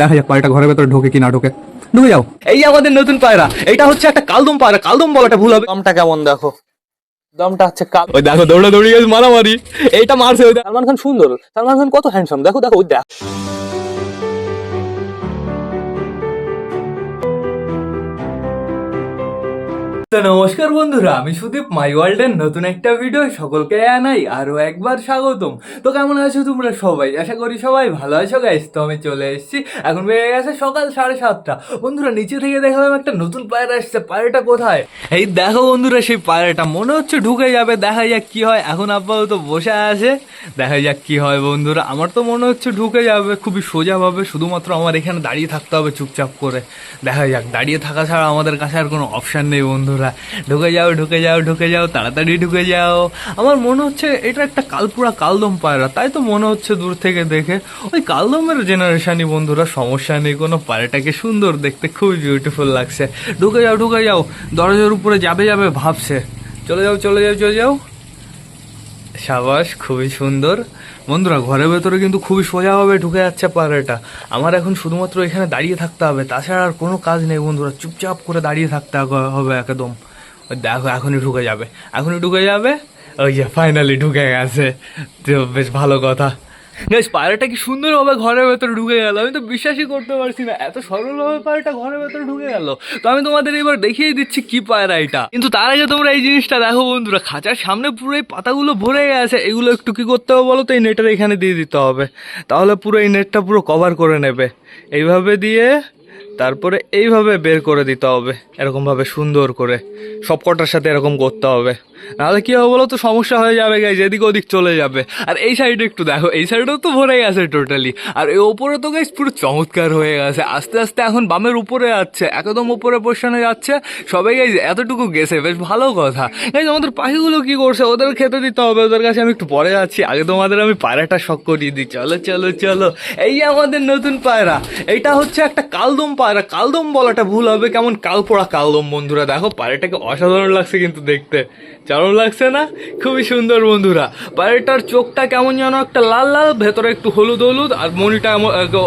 দেখা যাক পায়রাটা ঘরের ভেতরে ঢোকে কি না ঢোকে। ঢুকে যাও। এই যে আমাদের নতুন পায়রা এটা হচ্ছে একটা কালদম পায়রা। কালদম বলাটা ভুল হবে। দমটা কেমন দেখো? দমটা হচ্ছে কাল ওই দেখো দৌড়া দৌড়ি গেছে মারামারি। এইটা মারছে ওই সালমান খান সুন্দর। সালমান খান কত হ্যান্ডসাম দেখো দেখো ওই দেখ তো নমস্কার বন্ধুরা, আমি সুদীপ মাই ওয়ার্ল্ডের নতুন একটা ভিডিও সকলকে আনাই আরও একবার স্বাগতম। তো কেমন আছো তোমরা সবাই? আশা করি সবাই ভালো আছো গাইস তো আমি চলে এসেছি। এখন বেড়ে গেছে সকাল সাড়ে সাতটা। বন্ধুরা, নিচে থেকে দেখলাম একটা নতুন পায়রা আসছে পায়রাটা কোথায়? এই দেখো বন্ধুরা, সেই পায়রাটা। মনে হচ্ছে ঢুকে যাবে, দেখা যাক কি হয়। এখন আপাতত বসে আছে, দেখা যাক কি হয় বন্ধুরা। আমার তো মনে হচ্ছে ঢুকে যাবে, খুবই সোজাভাবে। শুধুমাত্র আমার এখানে দাঁড়িয়ে থাকতে হবে চুপচাপ করে। দেখা যাক, দাঁড়িয়ে থাকা ছাড়া আমাদের কাছে আর কোনো অপশান নেই বন্ধুরা। ঢুকে যাও ঢুকে যাও ঢুকে যাও, তাড়াতাড়ি ঢুকে যাও। আমার মনে হচ্ছে এটা একটা কালপুরা কালদম পায়রা, তাই তো মনে হচ্ছে দূর থেকে দেখে। ওই কালদমের জেনারেশনই বন্ধুরা, সমস্যা নেই, কোনো পায়রাটাকে সুন্দর দেখতে খুবই বিউটিফুল লাগছে। ঢুকে যাও ঢুকে যাও, দরজার উপরে যাবে যাবে ভাবছে। চলে যাও চলে যাও চলে যাও। সাবাস, খুবই সুন্দর। বন্ধুরা, ঘরের ভেতরে কিন্তু খুবই সোজাভাবে ঢুকে যাচ্ছে পায়রাটা আমার এখন শুধুমাত্র এখানে দাঁড়িয়ে থাকতে হবে। তাছাড়া আর কোনো কাজ নেই বন্ধুরা, চুপচাপ করে দাঁড়িয়ে থাকতে হবে- একদম। দেখো, এখনই ঢুকে যাবে। এখনই ঢুকে যাবে, ওই যে ফাইনালি ঢুকে গেছে। তো বেশ ভালো কথা। বেশ পায়রাটা কি সুন্দরভাবে ঘরের ভেতরে ঢুকে গেল? আমি তো বিশ্বাসই করতে পারছি না। এত সরলভাবে পায়রাটা ঘরের ভেতরে ঢুকে গেল। তো আমি তোমাদের এবার দেখিয়ে দিচ্ছি কি পায়রা এটা। কিন্তু তার আগে তোমরা এই জিনিসটা দেখো বন্ধুরা, খাঁচার সামনে পুরো এই পাতাগুলো ভরে গেছে। এগুলো একটু কি করতে হবে বলো তো? এই নেটের এখানে দিয়ে দিতে হবে। তাহলে পুরো এই নেটটা পুরো কভার করে নেবে। এইভাবে দিয়ে তারপরে এইভাবে বের করে দিতে হবে, এরকমভাবে সুন্দর করে। সব কটার সাথে এরকম করতে হবে। নাহলে কি হবে বলো তো, সমস্যা হয়ে যাবে গাইজ এদিক ওদিক চলে যাবে। আর এই সাইডে একটু দেখো, এই সাইডেও তো ভরে গেছে টোটালি আর এই ওপরে তো গাইজ পুরো চমৎকার হয়ে গেছে। আস্তে আস্তে এখন বামের উপরে যাচ্ছে, একদম উপরে পোর্শনে যাচ্ছে। সবাই গাইজ এতটুকু গেছে, বেশ ভালো কথা। গাইজ আমাদের পাখিগুলো কি করছে? ওদের খেতে দিতে হবে, ওদের কাছে আমি একটু পরে যাচ্ছি। আগে তোমাদের আমি পায়রাটা শখ করিয়ে দিই। চলো চলো চলো। এই আমাদের নতুন পায়রা, এইটা হচ্ছে একটা কালদম পায়রা কালদম বলাটা ভুল হবে। কেমন কালপোড়া কালদম বন্ধুরা দেখো পায়রাটাকে অসাধারণ লাগছে কিন্তু দেখতে। চারণ লাগছে না? খুবই সুন্দর বন্ধুরা। পায়রাটার চোখটা কেমন যেন একটা লাল লাল, ভেতরে একটু হলুদ হলুদ, আর মনিটা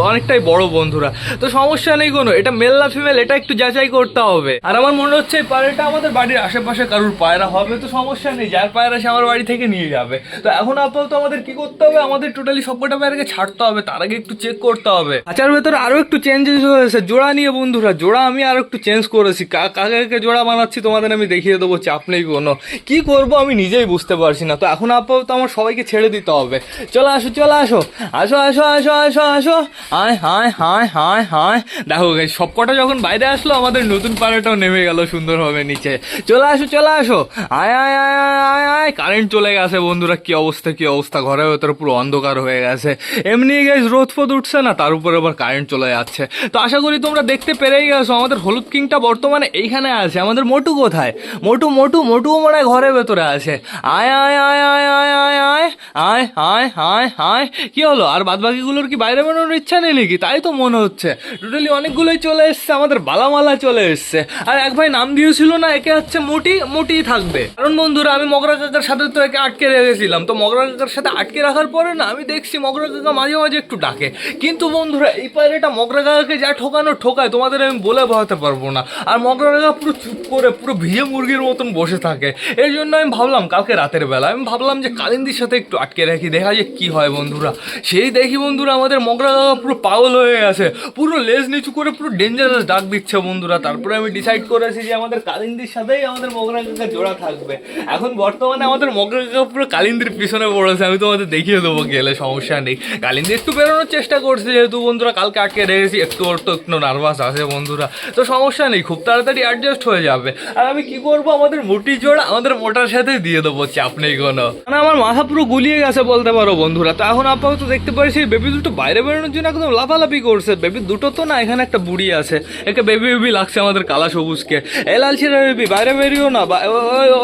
অনেকটাই বড় বন্ধুরা। তো সমস্যা নেই কোনো, এটা মেল ফিমেল, এটা একটু যাচাই করতে হবে। আর আমার মনে হচ্ছে এই পায়রাটা আমাদের বাড়ির আশেপাশে কারুর পায়রা হবে, তো সমস্যা নেই, যার পায়রা সে আমার বাড়ি থেকে নিয়ে যাবে। তো এখন আপাতত আমাদের কি করতে হবে? আমাদের টোটালি সবকটা পায়রাকে ছাড়তে হবে, তার আগে একটু চেক করতে হবে। আচার ভেতরে আরও একটু চেঞ্জেস হয়েছে, জোড়া নিয়ে বন্ধুরা, জোড়া আমি আরও একটু চেঞ্জ করেছি। কাকে জোড়া বানাচ্ছি তোমাদের আমি দেখিয়ে দেবো, চাপ নেই কোনো। কি করব আমি নিজেই বুঝতে পারছি না। তো এখন আপাতত আমার সবাইকে ছেড়ে দিতে হবে। চলো আসো চলো আসো। আসো আসো আসো আসো আসো। হায় হায় হায় হায় হায়। দেখো guys, সবকটা যখন বাইরে আসলো আমাদের নতুন পাড়াটাও নেমে গেল সুন্দরভাবে নিচে। চলে আসো চলে আসো। আয় আয় আয় আয় আয় আয়। কারেন্ট চলে গেছে বন্ধুরা কি অবস্থা কি অবস্থা? ঘরের ভেতরে পুরো অন্ধকার হয়ে গেছে। এমনি গাইজ রোদ ফোদ উঠছে না তার উপরে আবার কারেন্ট চলে যাচ্ছে। তো আশা করি তোমরা দেখতে পেরেই গেছো আমাদের হলুদ কিংটা বর্তমানে এইখানে আছে। আমাদের মোটু কোথায়? মোটু মোটু মোটুও মনে হয় ঘরের ভেতরে আছে আয় আয় আয় আয় আয় আয় আয় আয় আয় আয় আয় কি হলো আর বাদ বাকিগুলোর কি বাইরে বেরোনোর ইচ্ছা নেই নাকি তাই তো মনে হচ্ছে টোটালি অনেকগুলোই চলে এসছে আমাদের বালামালা চলে এসছে আর এক ভাই নাম দিয়েছিল না একে হচ্ছে মোটি মোটিই থাকবে কারণ বন্ধুরা আমি মগরা কাকার সাথে তো একে আটকে রেখেছিলাম তো মগরা কাকার সাথে আটকে রাখার পরে না আমি দেখছি মগরা কাকা মাঝে মাঝে একটু ডাকে কিন্তু বন্ধুরা এই পায়রাটা মগরা কাকাকে যা ঠোকানো ঠোকায় তোমাদের আমি বলে বোঝাতে পারব না আর মগরা কাকা পুরো চুপ করে পুরো ভিজে মুরগির মতন বসে থাকে এই জন্য আমি ভাবলাম কালকে রাতের বেলা আমি ভাবলাম যে কালিন্দির সাথে একটু আটকে রাখি, দেখা যে কি হয় বন্ধুরা। সেই দেখি বন্ধুরা আমাদের মগরা কাকা পুরো পাগল হয়ে গেছে, পুরো লেজ নিচু করে পুরো ডেঞ্জারাস ডাক দিচ্ছে বন্ধুরা। তারপরে আমি ডিসাইড করেছি যে আমাদের কালিন্দির সাথেই আমাদের মগরা কাকা জোড়া থাকবে। এখন বর্তমানে আমাদের মগরা কাকা পুরো কালিন্দির পিছনে পড়েছে, আমি তোমাদের দেখিয়ে দেবো গেলে সমস্যা নেই। কালিন্দি একটু বেরোনোর চেষ্টা করছে যেহেতু বন্ধুরা, কালকে আটকে রেখেছি, একটু ওর তো একটু নার্ভাস আছে বন্ধুরা। তো সমস্যা নেই, খুব তাড়াতাড়ি অ্যাডজাস্ট হয়ে যাবে। আর আমি কি করব, আমাদের মুটি জোড়া, আমাদের মোটার সাথে দিয়ে দেবো চাপ নেই কোনো। মানে আমার মাথা পুরো গুলিয়ে গেছে বলতে পারো বন্ধুরা। তো এখন আপাতত দেখতে পারি সেই বেবি দুটো বাইরে বেরোনোর জন্য একদম লাফালাফি করছে। বেবি দুটো তো না, এখানে একটা বুড়ি আছে। একে বেবি বেবি লাগছে আমাদের কালা সবুজকে। এ লাল লালচিরা বেবি বাইরে বেরিও না।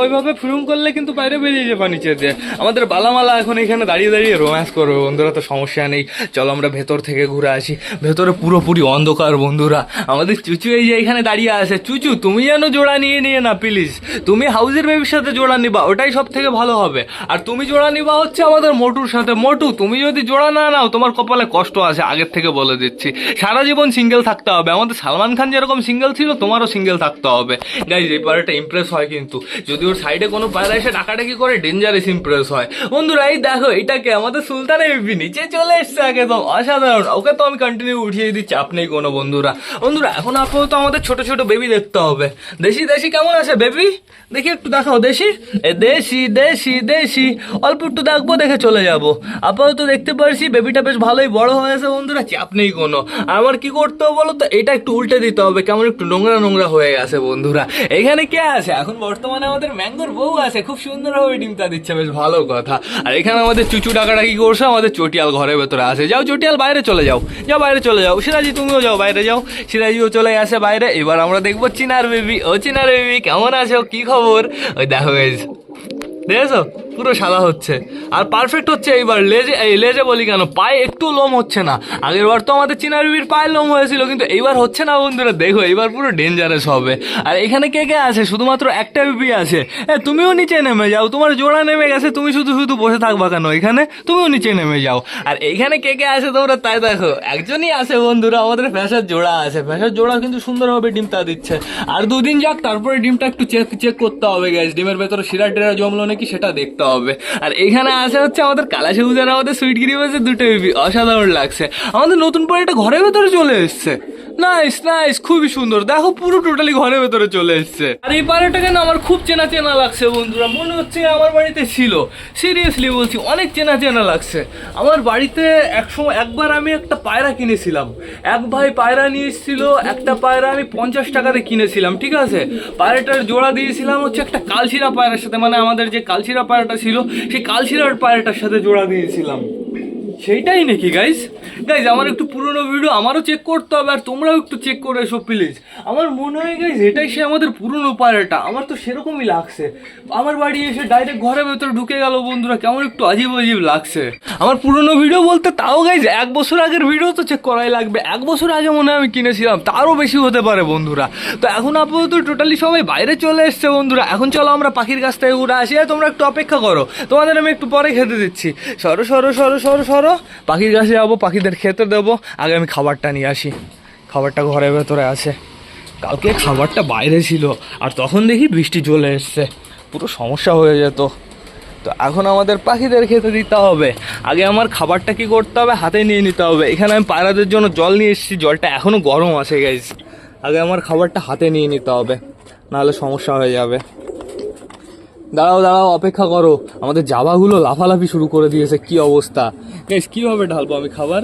ওইভাবে ফিরুম করলে কিন্তু বাইরে বেরিয়ে যাবে নিচে দিয়ে। আমাদের বালামালা এখন এখানে দাঁড়িয়ে দাঁড়িয়ে রোম্যান্স করবে বন্ধুরা, তো সমস্যা নেই। চলো আমরা ভেতর থেকে ঘুরে আসি। ভেতরে পুরোপুরি অন্ধকার বন্ধুরা। আমাদের চুচু এই যে এখানে দাঁড়িয়ে আছে। চুচু, তুমি যেন জোড়া নিয়ে নিয়ে না প্লিজ তুমি হাউজের বেবির সাথে জোড়া নিবা, ওটাই সব থেকে ভালো হবে। আর তুমি জোড়া নিবা হচ্ছে আমাদের মোটুর সাথে। মোটু, তুমি যদি জোড়া না নাও, তোমার কপালে কষ্ট আছে, আগের থেকে বলে দিচ্ছি। সারা জীবন সিঙ্গেল থাকতে হবে। আমাদের সালমান খান যেরকম সিঙ্গেল ছিল, তোমারও সিঙ্গেল থাকতে হবে। গাইজ এই পায়রাটা ইমপ্রেস হয় কিন্তু। যদি ওর সাইডে কোনো পায়রা এসে ডাকাডাকি করে ডেঞ্জারাস ইমপ্রেস হয়। বন্ধুরা, এই দেখো এটাকে আমাদের সুলতানের বিপি নিচে চলে এসছে একদম অসাধারণ। ওকে তো আমি কন্টিনিউ উঠিয়ে দিই চাপ নেই কোনো বন্ধুরা। বন্ধুরা, এখন আপাতত আমাদের ছোট ছোট বেবি দেখতে হবে। দেশি দেশি, কেমন আছে বেবি দেখি একটু দেখাও দেশি? দেশি দেশি দেশি। অল্প একটু দেখব, দেখে চলে যাব। আপাতত দেখতে পারছি, বেবিটা বেশ ভালোই বড় হয়েছে বন্ধুরা। চাপ নেই কোনো। আমার কি করতে হবে বলো তো? এটা একটু উল্টে দিতে হবে, কেমন একটু নোংরা নোংরা হয়ে গেছে বন্ধুরা। এখানে কে আছে? এখন বর্তমানে আমাদের ম্যাঙ্গোর বউ আছে। খুব সুন্দরভাবে ডিমটা দিচ্ছে, বেশ ভালো কথা। আর এখানে আমাদের চুচু ডাকাটা কি করছে, আমাদের চটিয়াল ঘরের ভেতরে আছে। যাও চটিয়াল, বাইরে চলে যাও। যাও, বাইরে চলে যাও। সিরাজি তুমিও যাও, বাইরে যাও। সিরাজিও চলে আসে বাইরে। এবার আমরা দেখব চিনার বেবি। ও, চিনার বেবি, কেমন আছো? কি খবর? ওই দেখো guys, দেখেছ পুরো সাদা হচ্ছে। আর পারফেক্ট হচ্ছে এইবার, লেজে এই লেজে বলি কেন, পায়ে একটু লোম হচ্ছে না। আগের বার তো আমাদের চিনা বিবির পায়ে লোম হয়েছিল, কিন্তু এইবার হচ্ছে না বন্ধুরা, দেখো এইবার পুরো ডেঞ্জারাস হবে। আর এখানে কে কে আছে? শুধুমাত্র একটা বিবি আছে। এ, তুমিও নিচে নেমে যাও, তোমার জোড়া নেমে গেছে, তুমি শুধু শুধু বসে থাকবা কেন এখানে? তুমিও নিচে নেমে যাও। আর এইখানে কে কে আছে তোমরা তাই দেখো, একজনই আছে বন্ধুরা, আমাদের ফ্যাসার জোড়া আছে। ফ্যাসার জোড়া কিন্তু সুন্দরভাবে ডিমটা দিচ্ছে। আর দুদিন যাক, তারপরে ডিমটা একটু চেক চেক করতে হবে গ্যাস ডিমের ভেতরে শিরা টিরা জমলো নাকি সেটা দেখতে হবে। আর এখানে আছে হচ্ছে আমাদের কালা সবুজের আমাদের সুইট গিরি আছে দুটো অসাধারণ লাগছে। আমাদের নতুন পরে একটা ঘরের ভেতরে চলে এসছে। নাইস নাইস খুবই সুন্দর। দেখো পুরো টোটালি ঘরের ভেতরে চলে এসছে। আর এই পায়রাটাকে না আমার খুব চেনা চেনা লাগছে বন্ধুরা? মনে হচ্ছে আমার বাড়িতে ছিল। সিরিয়াসলি বলছি, অনেক চেনা চেনা লাগছে। আমার বাড়িতে একসময় একবার আমি একটা পায়রা কিনেছিলাম। এক ভাই পায়রা নিয়ে এসেছিল, একটা পায়রা আমি পঞ্চাশ টাকাতে কিনেছিলাম, ঠিক আছে? পায়রাটার জোড়া দিয়েছিলাম হচ্ছে একটা কালশিরা পায়রার সাথে মানে আমাদের যে কালশিরা পায়রাটা ছিল, সেই কালশিরার পায়রাটার সাথে জোড়া দিয়েছিলাম। সেইটাই নাকি গাইজ গাইজ আমার একটু পুরনো ভিডিও আমারও চেক করতে হবে, আর তোমরাও একটু চেক করে এসো প্লিজ আমার মনে হয় গাইজ এটাই সে আমাদের পুরনো পায়রাটা। আমার তো সেরকমই লাগছে। আমার বাড়ি এসে ডাইরেক্ট ঘরের ভেতরে ঢুকে গেল, বন্ধুরা। কেমন একটু আজীব আজীব লাগছে। আমার পুরনো ভিডিও বলতে তাও গাইজ এক বছর আগের ভিডিও তো চেক করাই লাগবে। এক বছর আগে মনে হয় আমি কিনেছিলাম, তারও বেশি হতে পারে, বন্ধুরা। তো এখন আপাতত টোটালি সবাই বাইরে চলে এসছে, বন্ধুরা। এখন চলো আমরা পাখির কাছ থেকে উড়ে আসি। তোমরা একটু অপেক্ষা করো। তোমাদের আমি একটু পরে খেতে দিচ্ছি। সরো সরো সরো সরো সরো। পাখির কাছে যাব, পাখিদের খেতে দেবো আগে আমি খাবারটা নিয়ে আসি। খাবারটা ঘরের ভেতরে আছে। কালকে খাবারটা বাইরে ছিল, আর তখন দেখি বৃষ্টি চলে এসছে। পুরো সমস্যা হয়ে যেত। তো এখন আমাদের পাখিদের খেতে দিতে হবে। আগে আমার খাবারটা কি করতে হবে, হাতে নিয়ে নিতে হবে। এখানে আমি পায়রাদের জন্য জল নিয়ে এসেছি, জলটা এখনও গরম আছে গাইজ আগে আমার খাবারটা হাতে নিয়ে নিতে হবে, নাহলে সমস্যা হয়ে যাবে। দাঁড়াও দাঁড়াও, অপেক্ষা করো। আমাদের জাবাগুলো লাফালাফি শুরু করে দিয়েছে। কি অবস্থা? গাইজ কীভাবে ঢালবো আমি খাবার?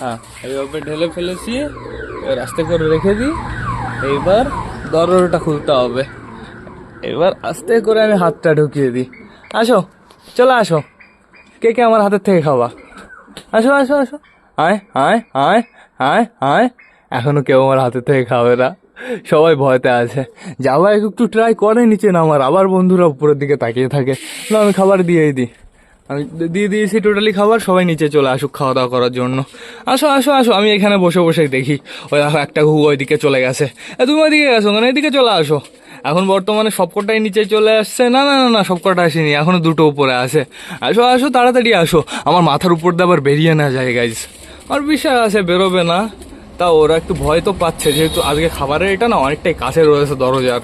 হ্যাঁ এইভাবে ঢেলে ফেলেছি। এবার আস্তে করে রেখে দিই। এইবার দরজাটা খুলতে হবে। এবার আস্তে করে আমি হাতটা ঢুকিয়ে দিই। আসো, চলে আসো। কে কে আমার হাতের থেকে খাওয়া? আসো আসো আসো। আয় আয় আয় আয় আয়। এখনও কেউ আমার হাতের থেকে খাবে না। সবাই ভয়তে আছে। যাওয়া একটু ট্রাই করে নিচে নামার, আবার বন্ধুরা উপরের দিকে তাকিয়ে থাকে। না, আমি খাবার দিয়েই দিই। আমি দিয়ে দিয়েছি টোটালি খাবার, সবাই নিচে চলে আসুক খাওয়া দাওয়া করার জন্য। আসো আসো আসো, আমি এখানে বসে বসে দেখি। ওই দেখো, একটা ঘু ওইদিকে চলে গেছে। তুমি ওইদিকে গেছো মানে এদিকে চলে আসো। এখন বর্তমানে সবকটাই নিচে চলে আসছে। না না না না, সবকটা আসেনি। এখনও দুটো উপরে আছে। আসো আসো, তাড়াতাড়ি আসো। আমার মাথার উপর দিয়ে আবার বেরিয়ে না যায় গাইজ আর বিশ্বাস আছে, বেরোবে না। তা ওরা একটু ভয় তো পাচ্ছে, যেহেতু আজকে খাবারের এটা না অনেকটাই কাছে রয়েছে দরজার।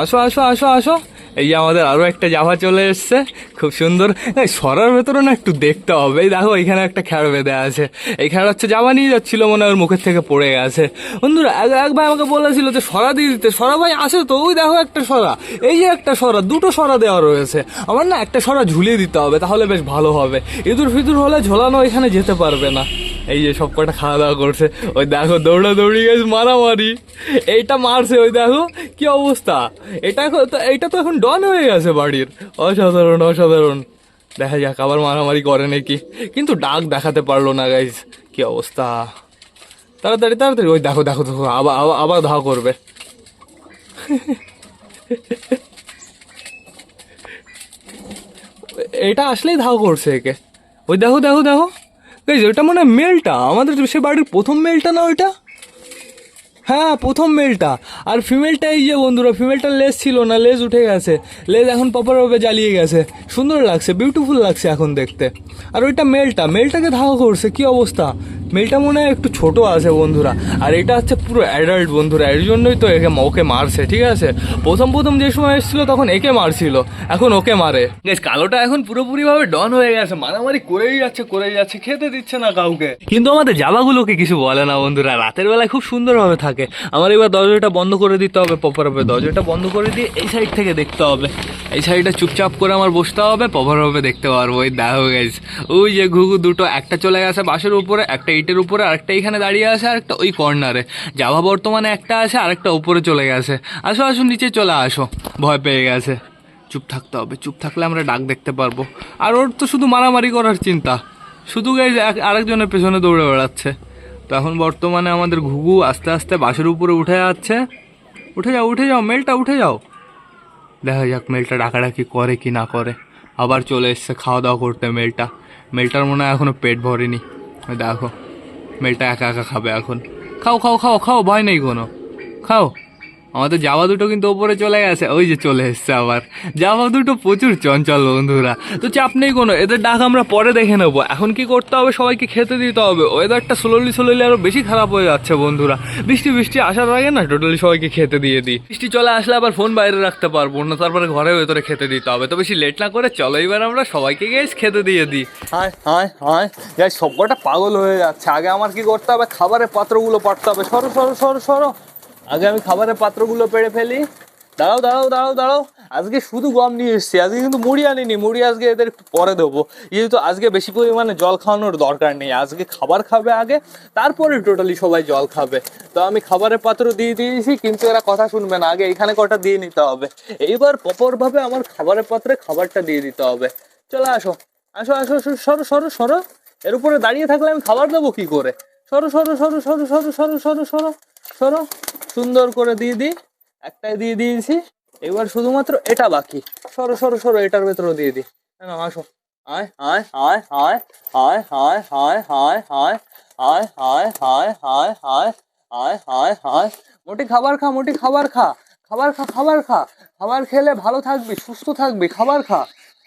আসো আসো আসো আসো। এই যে আমাদের আরও একটা জাভা চলে এসছে, খুব সুন্দর। সরার ভেতরে না একটু দেখতে হবে। এই দেখো, এখানে একটা খেড় বেঁধে আছে। এই খেড় হচ্ছে জামা নিয়ে যাচ্ছিল মনে হয় ওর মুখের থেকে পড়ে গেছে। বন্ধুরা, এক ভাই আমাকে বলেছিল যে সরা দিয়ে দিতে। সরা ভাই আছে তো? ওই দেখো একটা সরা। এই যে একটা সরা, দুটো সরা দেওয়া রয়েছে। আমার না একটা সরা ঝুলিয়ে দিতে হবে, তাহলে বেশ ভালো হবে। ইঁদুর ফিদুর হলে ঝোলানো এখানে যেতে পারবে না। এই যে সব কটা খাওয়া দাওয়া করছে। ওই দেখো দৌড়া দৌড়ি গেছে মারামারি। এইটা মারছে, ওই দেখো, কি অবস্থা? এটা এইটা তো এখন ডন হয়ে গেছে বাড়ির। অসাধারণ অসাধারণ। দেখা যাক, আবার মারামারি করে নাকি। কিন্তু ডাক দেখাতে পারল না গাইজ কি অবস্থা? তাড়াতাড়ি তাড়াতাড়ি। ওই দেখো দেখো দেখো। আবার আবার ধা করবে। এটা আসলেই ধাও করছে একে। ওই দেখো দেখো দেখো। ওটা মনে মেলটা আমাদের সে বাড়ির প্রথম মেলটা না ওইটা? হ্যাঁ প্রথম মেলটা আর ফিমেলটা এই যে বন্ধুরা ফিমেলটার লেস ছিল না লেস উঠে গেছে। লেজ এখন প্রপারভাবে জ্বালিয়ে গেছে। সুন্দর লাগছে বিউটিফুল লাগছে এখন দেখতে। আর ওইটা মেলটা মেলটাকে ধাওয়া করছে, কি অবস্থা? মেলটা মনে হয় একটু ছোট আছে বন্ধুরা আর এটা হচ্ছে পুরো অ্যাডাল্ট বন্ধুরা এর জন্যই তো একে ওকে মারছে ঠিক আছে? প্রথম প্রথম যে সময় এসেছিল তখন একে মারছিল এখন ওকে মারে। বেশ কালোটা এখন পুরোপুরিভাবে ডন হয়ে গেছে মারামারি করেই যাচ্ছে করেই যাচ্ছে খেতে দিচ্ছে না কাউকে। কিন্তু আমাদের জামাগুলোকে কিছু বলে না বন্ধুরা রাতের বেলায় খুব সুন্দরভাবে থাকে। আমার এবার দরজাটা বন্ধ করে দিতে হবে প্রপারভাবে দরজাটা বন্ধ করে দিয়ে এই সাইড থেকে দেখতে হবে। এই সাইডটা চুপচাপ করে আমার বসতে হবে প্রপারভাবে দেখতে পারব। ওই দেখো গেছে ওই যে ঘুঘু দুটো একটা চলে গেছে বাসের উপরে একটা ইটের উপরে আরেকটা এখানে দাঁড়িয়ে আছে আর একটা ওই কর্নারে জাভা বর্তমানে একটা আছে, আরেকটা উপরে চলে গেছে। আসো আসো, নিচে চলে আসো। ভয় পেয়ে গেছে। চুপ থাকতে হবে, চুপ থাকলে আমরা ডাক দেখতে পারব। আর ওর তো শুধু মারামারি করার চিন্তা। শুধু গাইজ আরেকজনের পেছনে দৌড়ে বেড়াচ্ছে। তো এখন বর্তমানে আমাদের ঘুঘু আস্তে আস্তে বাসের উপরে উঠে যাচ্ছে। উঠে যাও উঠে যাও, মেলটা উঠে যাও। দেখা যাক মেলটা ডাকাডাকি করে কি না করে। আবার চলে এসছে খাওয়া দাওয়া করতে মেলটা। মেলটার মনে হয় এখনও পেট ভরেনি। দেখো। মেলটা একা একা খাবে এখন। খাও খাও খাও খাও ভয় নেই কোনো। খাও। আমাদের জামা দুটো কিন্তু ওপরে চলে গেছে। ওই যে চলে এসছে আবার। জামা দুটো প্রচুর চঞ্চল বন্ধুরা। তো চাপ নেই কোনো, এদের ডাক আমরা পরে দেখে নেব। এখন কি করতে হবে, সবাইকে খেতে দিতে হবে। ওয়েদারটা স্লোলি স্লোলি আরও বেশি খারাপ হয়ে যাচ্ছে বন্ধুরা। বৃষ্টি বৃষ্টি আসার আগে না টোটালি সবাইকে খেতে দিয়ে দিই। বৃষ্টি চলে আসলে আবার ফোন বাইরে রাখতে পারব না, তারপরে ঘরে ভেতরে খেতে দিতে হবে। তো বেশি লেট না করে চলো এবার আমরা সবাইকে গিয়ে খেতে দিয়ে দিই। হায় হায় যাই পাগল হয়ে যাচ্ছে। আগে আমার কি করতে হবে? খাবারের পাত্রগুলো পাঠতে হবে। সরো সরো সরো সরো। আগে আমি খাবারের পাত্রগুলো পেড়ে ফেলি। দাঁড়াও দাঁড়াও দাঁড়াও দাঁড়াও। আজকে শুধু গম নিয়ে এসেছি। আজকে কিন্তু মুড়ি আনিনি। মুড়ি আজকে এদের পরে দেবো। যেহেতু আজকে বেশি পরিমাণে জল খাওয়ানোর দরকার নেই। আজকে খাবার খাবে আগে তারপরে টোটালি সবাই জল খাবে। তো আমি খাবারের পাত্র দিয়ে দিয়েছি কিন্তু এরা কথা শুনবে না। আগে এখানে কটা দিয়ে নিতে হবে। এইবার প্রপরভাবে আমার খাবারের পাত্রে খাবারটা দিয়ে দিতে হবে। চলে আসো। আসো আসো, সরো সরো সরো। এর উপরে দাঁড়িয়ে থাকলে আমি খাবার দেবো কি করে? সরো সরো সরো সরো সরো সরো সরো সরো সরো। সুন্দর করে দিয়ে দিই একটাই দিয়ে দিয়েছি এবার শুধুমাত্র এটা বাকি সরো সরো সরো এটার ভেতরেও দিয়ে দিই না আসো আয় আয় আয় আয় আয় আয় আয় আয় আয় আয় আয় আয় আয় আয় আয় আয় আয় মোটি খাবার খা মোটি খাবার খা খাবার খা খাবার খা খাবার খেলে ভালো থাকবি সুস্থ থাকবি খাবার খা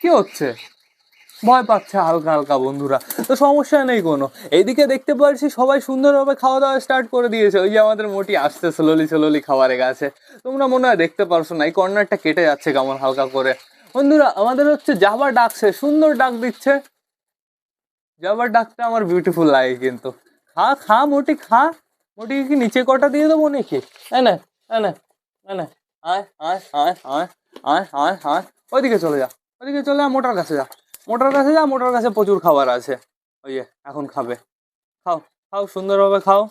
কি হচ্ছে ভয় পাচ্ছে হালকা হালকা বন্ধুরা। তো সমস্যা নেই কোনো। এইদিকে দেখতে পাচ্ছি সবাই সুন্দরভাবে খাওয়া দাওয়া স্টার্ট করে দিয়েছে। ওই যে আমাদের মোটি আসতে স্লোলি স্লোলি খাবারে গেছে তোমরা মনে হয় দেখতে পারছ না, এই কর্নারটা কেটে যাচ্ছে কেমন হালকা করে। বন্ধুরা, আমাদের হচ্ছে যাবার ডাকছে, সুন্দর ডাক দিচ্ছে। যাবার ডাকটা আমার বিউটিফুল লাগে কিন্তু। খা খা মোটি খা। মোটি কি নিচে কটা দিয়ে দেবো নাকি? হ্যাঁ না হ্যাঁ না হ্যাঁ না। আয় আয় আয় আয় আয় আয় আয়। ওইদিকে চলে যা, ওইদিকে চলে যা মোটার কাছে যা। মোটার কাছে যা, মোটার কাছে প্রচুর খাবার আছে। ওই যে, এখন খাবে। খাও খাও, সুন্দরভাবে খাও।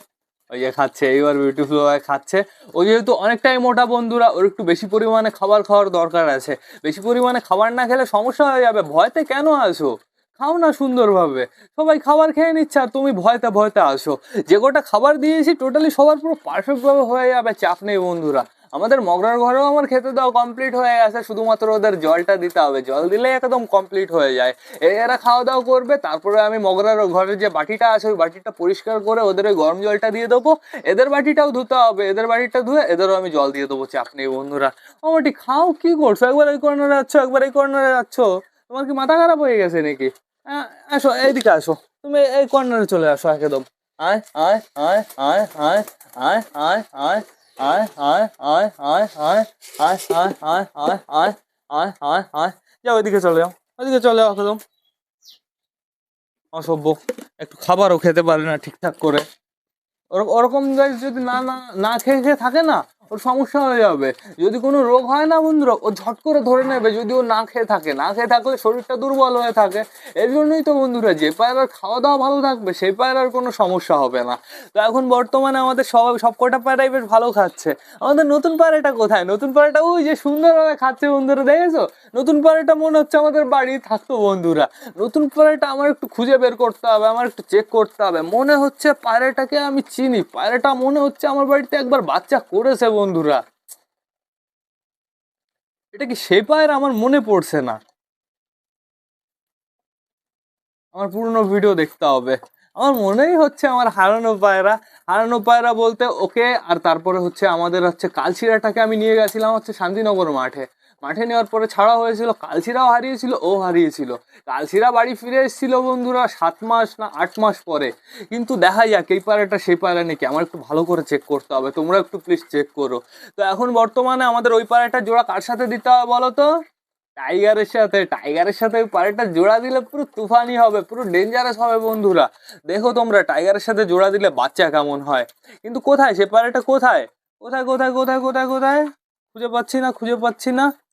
ওই যে, খাচ্ছে, এইবার বিউটিফুল খাচ্ছে। ও যেহেতু অনেকটাই মোটা বন্ধুরা, ওর একটু বেশি পরিমাণে খাবার খাওয়ার দরকার আছে। বেশি পরিমাণে খাবার না খেলে সমস্যা হয়ে যাবে। ভয়তে কেন আসো? খাও না সুন্দরভাবে। সবাই খাবার খেয়ে নিচ্ছে আর তুমি ভয়তে ভয়তে আসো। যে কটা খাবার দিয়েছি টোটালি সবার পুরো পারফেক্টভাবে হয়ে যাবে। চাপ নেই বন্ধুরা। আমাদের মগরার ঘরেও আমার খেতে দাও কমপ্লিট হয়ে গেছে, শুধুমাত্র ওদের জলটা দিতে হবে। জল দিলে একদম কমপ্লিট হয়ে যায়। এরা খাওয়া দাওয়া করবে, তারপরে আমি মগরার ঘরের যে বাটিটা আছে, ওই বাটিটা পরিষ্কার করে ওদের ওই গরম জলটা দিয়ে দেবো। এদের বাটিটাও ধুতে হবে, এদের বাটিটা ধুয়ে এদেরও আমি জল দিয়ে দেবো। চাপ বন্ধুরা। আমাটি খাও, কি করছ? একবার এই কর্নারে যাচ্ছ, একবার এই কর্নারে যাচ্ছ? তোমার কি মাথা খারাপ হয়ে গেছে নাকি? আসো, এইদিকে আসো। তুমি এই কর্নারে চলে আসো, একদম। আয় আয় আয় আয় আয় আয় আয় আয়। যাও ওইদিকে চলে যাও চলে যাও একদম অসভ্য একটু খাবারও খেতে পারে না ঠিকঠাক করে ওর- ওরকম যদি না না না খেয়ে খেয়ে থাকে না ওর সমস্যা হয়ে যাবে। যদি কোনো রোগ হয় না বন্ধুরা, ও ঝট করে ধরে নেবে। যদি ও না খেয়ে থাকে, না খেয়ে থাকলে শরীরটা দুর্বল হয়ে থাকে। এর জন্যই তো বন্ধুরা, যে পায়রার খাওয়া দাওয়া ভালো থাকবে, সেই পায়রার কোনো সমস্যা হবে না। তো এখন বর্তমানে আমাদের সবাই সব কটা পায়রাই বেশ ভালো খাচ্ছে। আমাদের নতুন পায়রাটা কোথায়? নতুন পায়রাটা, ওই যে সুন্দরভাবে খাচ্ছে বন্ধুরা, দেখেছ? নতুন পায়রাটা মনে হচ্ছে আমাদের বাড়ি থাকতো বন্ধুরা। নতুন পায়রাটা আমার একটু খুঁজে বের করতে হবে, আমার একটু চেক করতে হবে। মনে হচ্ছে পায়রাটাকে আমি চিনি। পায়রাটা মনে হচ্ছে আমার বাড়িতে একবার বাচ্চা করেছে বন্ধুরা। এটা কি সে পায়ের আমার মনে পড়ছে না। আমার পুরনো ভিডিও দেখতে হবে। আমার মনেই হচ্ছে আমার হারানো পায়রা। হারানো পায়রা বলতে ওকে, আর তারপরে হচ্ছে আমাদের হচ্ছে কালশিরাটাকে আমি নিয়ে গেছিলাম হচ্ছে শান্তিনগর মাঠে। মাঠে নেওয়ার পরে ছাড়া হয়েছিল কালসিরাও হারিয়েছিল, ও হারিয়েছিল। কালসিরা বাড়ি ফিরে এসেছিল বন্ধুরা সাত মাস না আট মাস পরে। কিন্তু দেখা যাক, এই পায়রাটা সেই পায়রা নাকি? আমার একটু ভালো করে চেক করতে হবে, তোমরা একটু প্লিজ চেক করো। তো এখন বর্তমানে আমাদের ওই পায়রাটা জোড়া কার সাথে দিতে হবে বলো তো? টাইগারের সাথে টাইগারের সাথে ওই পাড়াটা জোড়া দিলে পুরো তুফানি হবে, পুরো ডেঞ্জারাস হবে বন্ধুরা। দেখো তোমরা, টাইগারের সাথে জোড়া দিলে বাচ্চা কেমন হয়? কিন্তু কোথায়? সে পাড়াটা কোথায়? কোথায় কোথায় কোথায় কোথায় কোথায়? খুঁজে পাচ্ছি না, খুঁজে পাচ্ছি না।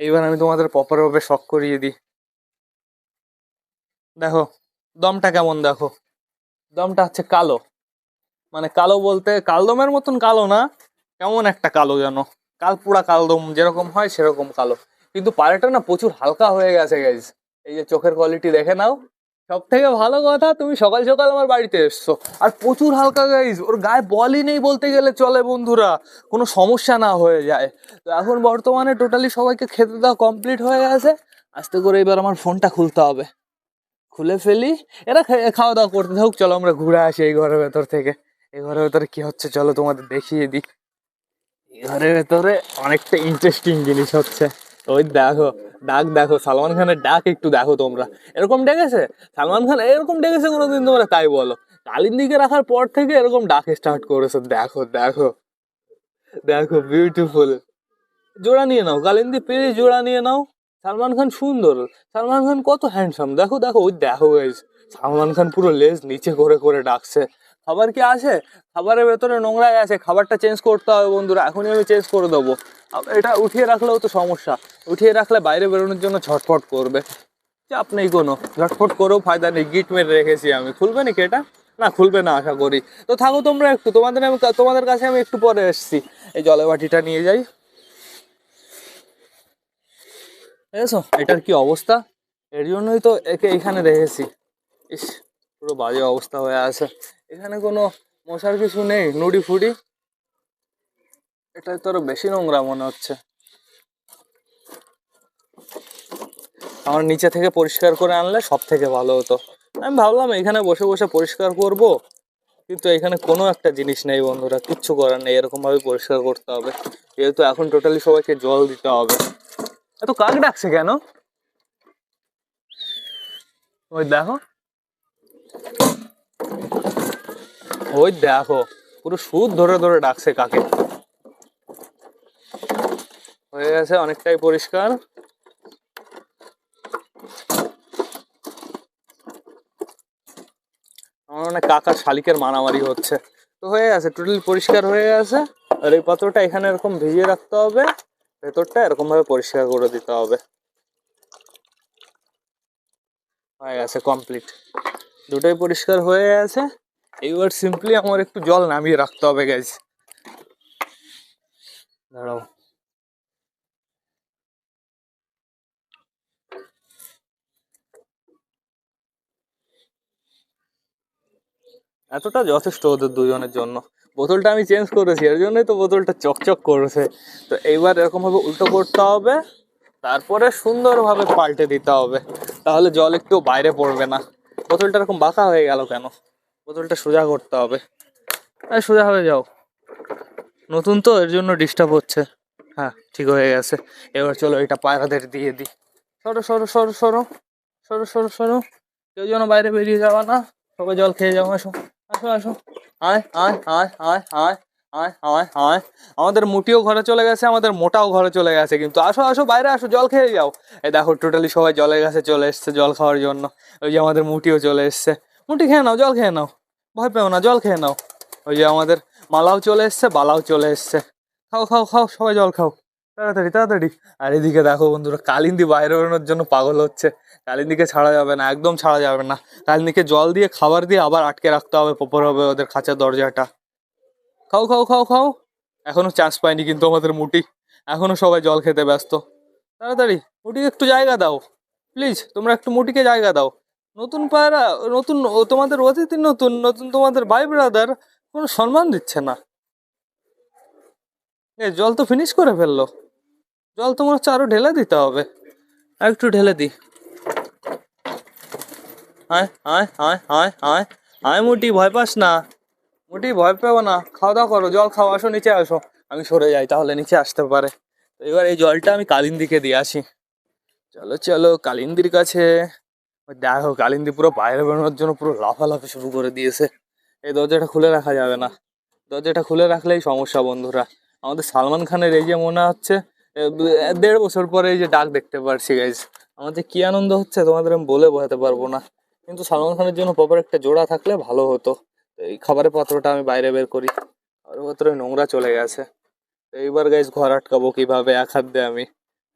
এইবার আমি তোমাদের প্রপার ভাবে শখ করিয়ে দিই। দেখো, দমটা কেমন দেখো? দমটা হচ্ছে কালো। মানে কালো বলতে কালদমের মতন কালো না, কেমন একটা কালো যেন। কালপুরা কালদম যেরকম হয় সেরকম কালো। কিন্তু পায়েটা না প্রচুর হালকা হয়ে গেছে গাইজ এই যে চোখের কোয়ালিটি দেখে নাও। সব থেকে ভালো কথা, তুমি সকাল সকাল আমার বাড়িতে এসছো। আর প্রচুর হালকা গাইজ ওর গায়ে বলই নেই বলতে গেলে চলে বন্ধুরা, কোনো সমস্যা না হয়ে যায়। তো এখন বর্তমানে টোটালি সবাইকে খেতে দেওয়া কমপ্লিট হয়ে গেছে। আস্তে করে এবার আমার ফোনটা খুলতে হবে। খুলে ফেলি। এরা খাওয়া দাওয়া করতে থাকুক, চলো আমরা ঘুরে আসি এই ঘরের ভেতর থেকে। এই ঘরের ভেতরে কি হচ্ছে চলো তোমাদের দেখিয়ে দিই। এই ঘরের ভেতরে অনেকটা ইন্টারেস্টিং জিনিস হচ্ছে। ওই দেখো, ডাক দেখো, সালমান খানের ডাক একটু দেখো তোমরা। এরকম ডেকেছে সালমান খান এরকম ডেকেছে কোনোদিন তোমরা? তাই বলো। কালিন্দিকে রাখার পর থেকে এরকম ডাক স্টার্ট করেছে। দেখো দেখো দেখো বিউটিফুল জোড়া নিয়ে নাও, কালিন্দি পেরে জোড়া নিয়ে নাও। সালমান খান সুন্দর। সালমান খান কত হ্যান্ডসাম দেখো দেখো, ওই দেখো সালমান খান পুরো লেজ নিচে করে করে ডাকছে। খাবার কি আছে? খাবারের ভেতরে নোংরা আছে, খাবারটা চেঞ্জ করতে হবে বন্ধুরা, এখনই আমি চেঞ্জ করে দেবো। এটা উঠিয়ে রাখলেও তো সমস্যা, উঠিয়ে রাখলে বাইরে বেরোনোর জন্য ছটফট করবে। চাপ নেই কোনো ঝটফট করেও ফায়দা নেই গিট মেরে রেখেছি আমি। খুলবে নাকি এটা? না, খুলবে না, আশা করি। তো থাকো তোমরা একটু, তোমাদের আমি, তোমাদের কাছে আমি একটু পরে এসছি। এই জলে বাটিটা নিয়ে যাই। বুঝেছ এটার কি অবস্থা? এর জন্যই তো একে এখানে রেখেছি। ইস, পুরো বাজে অবস্থা হয়ে আছে। এখানে কোনো মশার কিছু নেই, নুডি ফুডি। এটা তো আরও বেশি নোংরা মনে হচ্ছে। আমার নিচে থেকে পরিষ্কার করে আনলে সব থেকে ভালো হতো। আমি ভাবলাম এখানে বসে বসে পরিষ্কার করব, কিন্তু এখানে কোনো একটা জিনিস নেই বন্ধুরা, কিচ্ছু করার নেই, এরকমভাবে পরিষ্কার করতে হবে। যেহেতু এখন টোটালি সবাইকে জল দিতে হবে। এত কাক ডাকছে কেন? ওই দেখো। ওই দেখো, পুরো সুদ ধরে ধরে ডাকছে কাকে। হয়ে গেছে অনেকটাই পরিষ্কার। আমার মনে হয় কাকা শালিকের মারামারি হচ্ছে। তো হয়ে গেছে টোটালি পরিষ্কার হয়ে গেছে। আর এই পাত্রটা এখানে এরকম ভিজিয়ে রাখতে হবে। ভেতরটা এরকম ভাবে পরিষ্কার করে দিতে হবে। হয়ে গেছে কমপ্লিট দুটোই পরিষ্কার হয়ে গেছে। এইবার সিম্পলি আমার একটু জল নামিয়ে রাখতে হবে গ্যাস দাঁড়াও। এতটা যথেষ্ট ওদের দুজনের জন্য। বোতলটা আমি চেঞ্জ করেছি, এর জন্যই তো বোতলটা চকচক করেছে। তো এইবার এরকমভাবে উল্টো করতে হবে, তারপরে সুন্দরভাবে পাল্টে দিতে হবে। তাহলে জল একটু বাইরে পড়বে না। বোতলটা এরকম বাঁকা হয়ে গেল কেন? বোতলটা সোজা করতে হবে। আরে সোজা হয়ে যাও। নতুন তো, এর জন্য ডিস্টার্ব হচ্ছে। হ্যাঁ ঠিক হয়ে গেছে। এবার চলো এটা পায়রাদের দিয়ে দিই। সরো সরো সরো সরো। সরো সরো সরো। কেউ যেন বাইরে বেরিয়ে যাওয়া না। সবাই জল খেয়ে যাও, আসো। আসো আসো। আয় আয় আয় আয় আয় আয় আয় আয়। আমাদের মুটিও ঘরে চলে গেছে, আমাদের মোটাও ঘরে চলে গেছে কিন্তু। আসো আসো, বাইরে আসো, জল খেয়ে যাও। এই দেখো টোটালি সবাই জলের কাছে চলে এসছে জল খাওয়ার জন্য। ওই যে আমাদের মুটিও চলে এসছে। মুটি খেয়ে নাও, জল খেয়ে নাও। ভয় পেও না, জল খেয়ে নাও। ওই যে আমাদের মালাও চলে এসছে, বালাও চলে এসছে। খাও খাও খাও, সবাই জল খাও। তাড়াতাড়ি তাড়াতাড়ি। আর এদিকে দেখো বন্ধুরা, কালিন্দি বাইরে বেরোনোর জন্য পাগল হচ্ছে। কালিন্দিকে ছাড়া যাবে না, একদম ছাড়া যাবে না। কালিন্দিকে জল দিয়ে, খাবার দিয়ে আবার আটকে রাখতে হবে পপর হবে ওদের খাঁচার দরজাটা। খাও খাও খাও খাও। এখনও চান্স পায়নি কিন্তু আমাদের মুটি। এখনও সবাই জল খেতে ব্যস্ত। তাড়াতাড়ি, মুটিকে একটু জায়গা দাও। প্লিজ, তোমরা একটু মুটিকে জায়গা দাও। নতুন পায়রা, নতুন তোমাদের অতিথি, নতুন নতুন তোমাদের ভাই ব্রাদার কোনো সম্মান দিচ্ছে না। এ জল তো ফিনিশ করে ফেলল। জল তোমার হচ্ছে আরও ঢেলে দিতে হবে। একটু ঢেলে দি আয় আয় আয় আয় আয় মুটি, ভয় পাস না। মুটি, ভয় পাবো না। খাওয়া দাওয়া করো, জল খাও, আসো, নিচে আসো। আমি সরে যাই, তাহলে নিচে আসতে পারে। এবার এই জলটা আমি কালিন্দিকে দিয়ে আসি। চলো চলো, কালিন্দির কাছে। ওই দেখো কালিন্দি পুরো বাইরে বেরোনোর জন্য পুরো লাফালাফি শুরু করে দিয়েছে। এই দরজাটা খুলে রাখা যাবে না। দরজাটা খুলে রাখলেই সমস্যা, বন্ধুরা। আমাদের সালমান খানের এই যে মনে হচ্ছে দেড় বছর পরে এই যে ডাক দেখতে পারছি গাইজ আমাদের কি আনন্দ হচ্ছে, তোমাদের আমি বলে বোঝাতে পারব না। কিন্তু সালমান খানের জন্য প্রপার একটা জোড়া থাকলে ভালো হতো। এই খাবারের পাত্রটা আমি বাইরে বের করি। খাবারের পাত্রে নোংরা চলে গেছে। এইবার গাইজ ঘর আটকাবো কীভাবে? এক হাত দিয়ে আমি,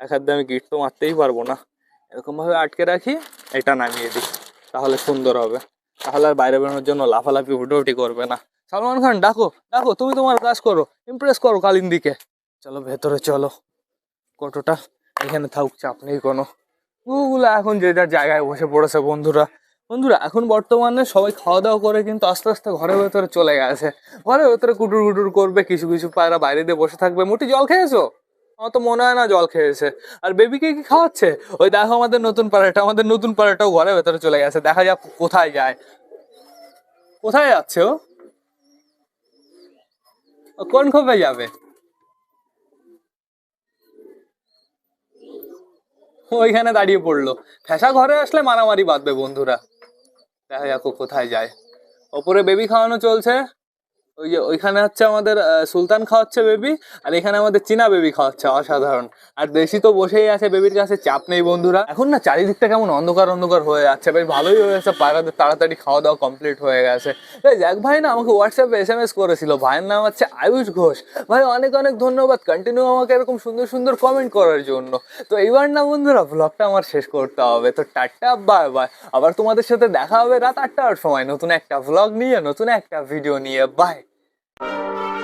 এক হাত দিয়ে আমি গিট তো মারতেই পারব না। এরকম ভাবে আটকে রাখি, এটা নামিয়ে দিই, তাহলে সুন্দর হবে। তাহলে আর বাইরে বেরোনোর জন্য লাফালাফি, হুটোহুটি করবে না। সালমান খান, ডাকো ডাকো, তুমি তোমার কাজ করো ইমপ্রেস করো কালিন্দিকে চলো, ভেতরে চলো। কটোটা এখানে থাকুক চাপ নেই কোনো। ওগুলো এখন যে যার জায়গায় বসে পড়েছে বন্ধুরা। বন্ধুরা, এখন বর্তমানে সবাই খাওয়া দাওয়া করে কিন্তু আস্তে আস্তে ঘরের ভেতরে চলে গেছে। ঘরের ভেতরে কুটুর কুটুর করবে, কিছু কিছু পায়রা বাইরে দিয়ে বসে থাকবে। মুটি জল খেয়েছো? আমার তো মনে হয় না জল খেয়েছে। আর বেবিকে কি খাওয়াচ্ছে? ওই দেখো আমাদের নতুন পাড়াটা, আমাদের নতুন পাড়াটাও ঘরের ভেতরে চলে গেছে। দেখা যাক কোথায় যায়। কোথায় যাচ্ছে ও? কোন খোপে যাবে? ওইখানে দাঁড়িয়ে পড়ল। ফ্যাসা ঘরে আসলে মারামারি বাঁধবে বন্ধুরা। দেখা যাক কোথায় যায়। ওপরে বেবি খাওয়ানো চলছে। ওই যে ওইখানে হচ্ছে আমাদের সুলতান খাওয়াচ্ছে বেবি আর এখানে আমাদের চীনা বেবি খাওয়াচ্ছে, অসাধারণ। আর দেশি তো বসেই আছে বেবির কাছে, চাপ নেই বন্ধুরা। এখন না চারিদিকটা কেমন অন্ধকার অন্ধকার হয়ে যাচ্ছে, বেশ ভালোই হয়েছে পায়রাদের তাড়াতাড়ি খাওয়া দাওয়া কমপ্লিট হয়ে গেছে। এক ভাই না, আমাকে হোয়াটসঅ্যাপে এস এম এস করেছিল, ভাইয়ের নাম হচ্ছে আয়ুষ ঘোষ। ভাই অনেক অনেক ধন্যবাদ কন্টিনিউ আমাকে এরকম সুন্দর সুন্দর কমেন্ট করার জন্য। তো এইবার না বন্ধুরা ব্লগটা আমার শেষ করতে হবে। তো টাটা বাই বাই আবার তোমাদের সাথে দেখা হবে রাত আটটার সময়, নতুন একটা ব্লগ নিয়ে, নতুন একটা ভিডিও নিয়ে। By you